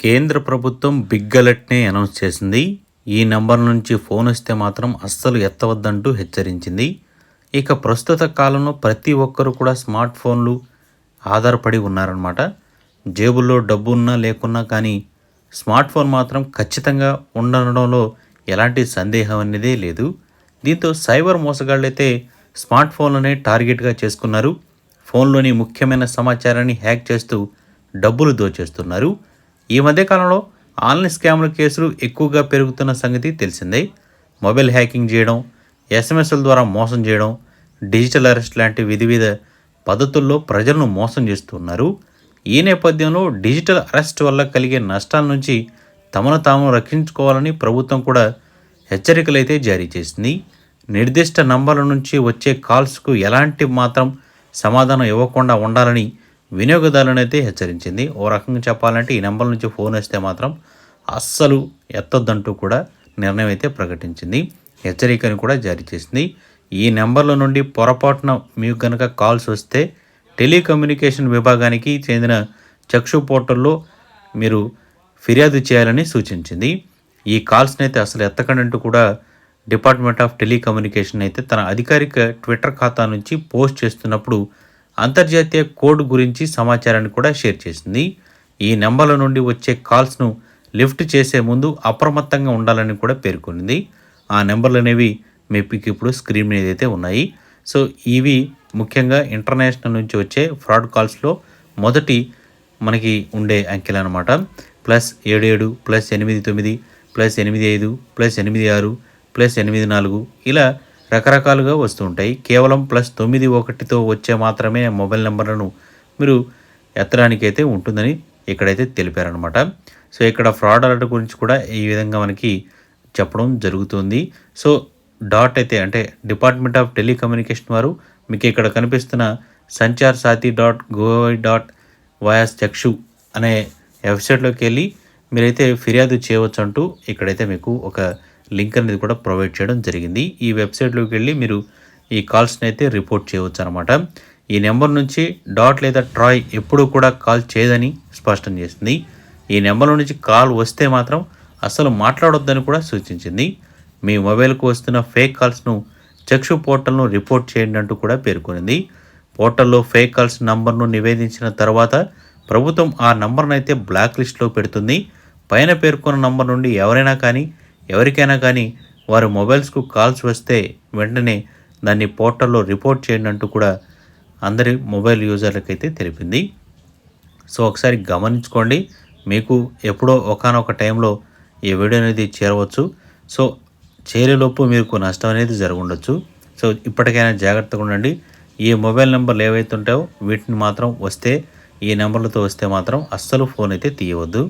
కేంద్ర ప్రభుత్వం big అలర్ట్నే announce చేసింది. ఈ నంబర్ నుంచి ఫోన్ వస్తే మాత్రం అస్సలు ఎత్తవద్దంటూ హెచ్చరించింది. ఇక ప్రస్తుత కాలంలో ప్రతి ఒక్కరూ కూడా స్మార్ట్ ఫోన్లు ఆధారపడి ఉన్నారనమాట జేబుల్లో డబ్బు ఉన్నా లేకున్నా కానీ స్మార్ట్ ఫోన్ మాత్రం ఖచ్చితంగా ఉండడంలో ఎలాంటి సందేహం అనేదే లేదు. దీంతో సైబర్ మోసగాళ్ళైతే స్మార్ట్ ఫోన్లనే టార్గెట్గా చేసుకున్నారు. ఫోన్లోని ముఖ్యమైన సమాచారాన్ని హ్యాక్ చేస్తూ డబ్బులు దోచేస్తున్నారు. ఈ మధ్యకాలంలో ఆన్లైన్ స్కామ్ల కేసులు ఎక్కువగా పెరుగుతున్న సంగతి తెలిసిందే. మొబైల్ హ్యాకింగ్ చేయడం ఎస్ఎంఎస్ల ద్వారా మోసం చేయడం డిజిటల్ అరెస్ట్ లాంటి విధివిధ పద్ధతుల్లో ప్రజలను మోసం చేస్తున్నారు. ఈ నేపథ్యంలో డిజిటల్ అరెస్ట్ వల్ల కలిగే నష్టాల నుంచి తమను తాము రక్షించుకోవాలని ప్రభుత్వం కూడా హెచ్చరికలైతే జారీ చేసింది. నిర్దిష్ట నంబర్ల నుంచి వచ్చే కాల్స్కు ఎలాంటి మాత్రం సమాధానం ఇవ్వకుండా ఉండాలని వినియోగదారులను అయితే హెచ్చరించింది. ఓ రకంగా చెప్పాలంటే ఈ నెంబర్ నుంచి ఫోన్ వస్తే మాత్రం అస్సలు ఎత్తొద్దంటూ కూడా నిర్ణయం అయితే ప్రకటించింది. హెచ్చరికను కూడా జారీ చేసింది. ఈ నెంబర్ల నుండి పొరపాటున మీకు కనుక కాల్స్ వస్తే టెలికమ్యూనికేషన్ విభాగానికి చెందిన చక్షు పోర్టల్లో మీరు ఫిర్యాదు చేయాలని సూచించింది. ఈ కాల్స్ని అయితే అసలు ఎత్తకండంటూ కూడా డిపార్ట్మెంట్ ఆఫ్ టెలికమ్యూనికేషన్ అయితే తన అధికారిక ట్విట్టర్ ఖాతా నుంచి పోస్ట్ చేస్తున్నప్పుడు అంతర్జాతీయ కోడ్ గురించి సమాచారాన్ని కూడా షేర్ చేసింది. ఈ నెంబర్ల నుండి వచ్చే కాల్స్ను లిఫ్ట్ చేసే ముందు అప్రమత్తంగా ఉండాలని కూడా పేర్కొంది ఆ నెంబర్లు అనేవి మీకు ఇప్పుడు స్క్రీన్ మీద అయితే ఉన్నాయి. సో ఇవి ముఖ్యంగా ఇంటర్నేషనల్ నుంచి వచ్చే ఫ్రాడ్ కాల్స్లో మొదటి మనకి ఉండే అంకెలు అనమాట ప్లస్ ఏడు ఏడు ప్లస్ ఎనిమిది తొమ్మిది ప్లస్ ఎనిమిది ఐదు ప్లస్ ఎనిమిది ఆరు ప్లస్ ఎనిమిది నాలుగు ఇలా రకరకాలుగా వస్తుంటాయి కేవలం ప్లస్ తొమ్మిది ఒకటితో వచ్చే మాత్రమే మొబైల్ నెంబర్లను మీరు ఎత్తడానికి అయితే ఉంటుందని ఇక్కడైతే తెలిపారనమాట సో ఇక్కడ ఫ్రాడ్ అలర్ట్ గురించి కూడా ఈ విధంగా మనకి చెప్పడం జరుగుతుంది. సో డాట్ అయితే అంటే డిపార్ట్మెంట్ ఆఫ్ టెలికమ్యూనికేషన్ వారు మీకు ఇక్కడ కనిపిస్తున్న Sanchar Saathi dot gov dot వయాస్ Chakshu అనే వెబ్సైట్లోకి వెళ్ళి మీరైతే ఫిర్యాదు చేయవచ్చు అంటూ ఇక్కడైతే మీకు ఒక లింక్ అనేది కూడా ప్రొవైడ్ చేయడం జరిగింది. ఈ వెబ్సైట్లోకి వెళ్ళి మీరు ఈ కాల్స్ని అయితే రిపోర్ట్ చేయవచ్చు అనమాట ఈ నెంబర్ నుంచి డాట్ లేదా ట్రాయ్ ఎప్పుడూ కూడా కాల్ చేయదని స్పష్టం చేసింది. ఈ నెంబర్ నుంచి కాల్ వస్తే మాత్రం అసలు మాట్లాడొద్దని కూడా సూచించింది. మీ మొబైల్కు వస్తున్న ఫేక్ కాల్స్ను చక్షు పోర్టల్ను రిపోర్ట్ చేయండి అంటూ కూడా పేర్కొనింది. పోర్టల్లో ఫేక్ కాల్స్ నంబర్ను నివేదించిన తర్వాత ప్రభుత్వం ఆ నంబర్ను అయితే బ్లాక్ లిస్ట్లో పెడుతుంది. పైన పేర్కొన్న నంబర్ నుండి ఎవరైనా కానీ ఎవరికైనా కానీ వారి మొబైల్స్కు కాల్స్ వస్తే వెంటనే దాన్ని పోర్టల్లో రిపోర్ట్ చేయండి అంటూ కూడా అందరి మొబైల్ యూజర్లకైతే తెలిపింది. సో ఒకసారి గమనించుకోండి. మీకు ఎప్పుడో ఒకనొక టైంలో ఈ వీడియో అనేది చేరవచ్చు. సో చేరేలోపు మీకు నష్టం అనేది జరగundొచ్చు సో ఇప్పటికైనా జాగ్రత్తగా ఉండండి. ఈ మొబైల్ నెంబర్లు ఏవైతే ఉంటాయో వీటిని మాత్రం వస్తే ఈ నెంబర్లతో వస్తే మాత్రం అస్సలు ఫోన్ అయితే తీయవద్దు.